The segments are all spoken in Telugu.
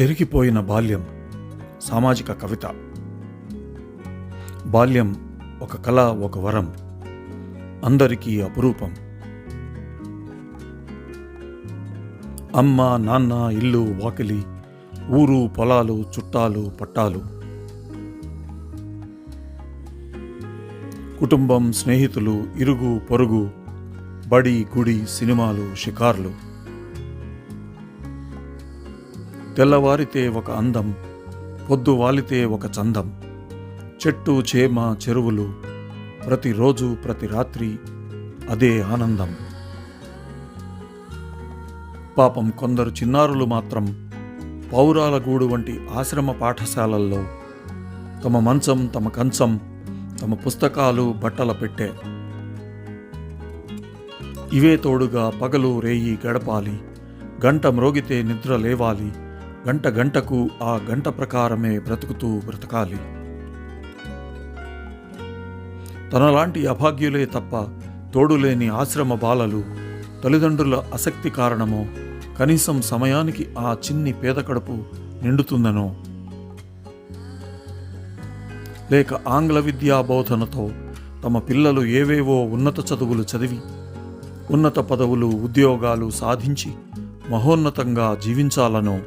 చెరిగిపోయిన బాల్యం సామాజిక కవిత. బాల్యం ఒక కళ ఒక వరం అందరికీ అపురూపం. అమ్మ నాన్న ఇల్లు వాకిలి ఊరు పొలాలు చుట్టాలు పట్టాలు. కుటుంబం స్నేహితులు ఇరుగు పొరుగు బడి గుడి సినిమాలు షికార్లు. తెల్లవారితే ఒక అందం పొద్దు వాలితే ఒక చందం. చెట్టు చేమ చెరువులు ప్రతిరోజు ప్రతి రాత్రి అదే ఆనందం. పాపం కొందరు చిన్నారులు మాత్రం పౌరాలగూడు వంటి ఆశ్రమ పాఠశాలల్లో తమ మంచం తమ కంచం తమ పుస్తకాలు బట్టల పెట్టే. ఇవే తోడుగా పగలు రేయి గడపాలి గంట మ్రోగితే నిద్ర లేవాలి గంట గంటకు ఆ గంట ప్రకారమే బ్రతుకుతూ బ్రతకాలి. తనలాంటి అభాగ్యులే తప్ప తోడులేని ఆశ్రమ బాలలు తల్లిదండ్రుల ఆసక్తి కారణమో కనీసం సమయానికి ఆ చిన్ని పేద కడుపు నిండుతుందనో? లేక ఆంగ్ల విద్యా బోధనతో తమ పిల్లలు ఏవేవో ఉన్నత చదువులు చదివి ఉన్నత పదవులు ఉద్యోగాలు సాధించి మహోన్నతంగా జీవించాలనో?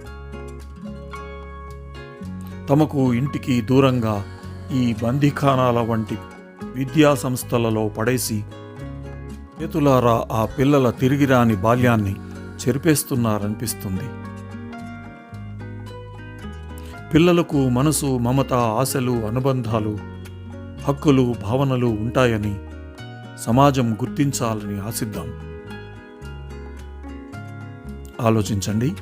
తమకు ఇంటికి దూరంగా ఈ బందీఖానాల వంటి విద్యా సంస్థలలో పడేసి చేతులారా ఆ పిల్లల తిరిగిరాని బాల్యాన్ని చెరిపేస్తున్నారనిపిస్తుంది. పిల్లలకు మనసు మమత ఆశలు అనుబంధాలు హక్కులు భావనలు ఉంటాయని సమాజం గుర్తించాలని ఆశిద్దాం. ఆలోచించండి.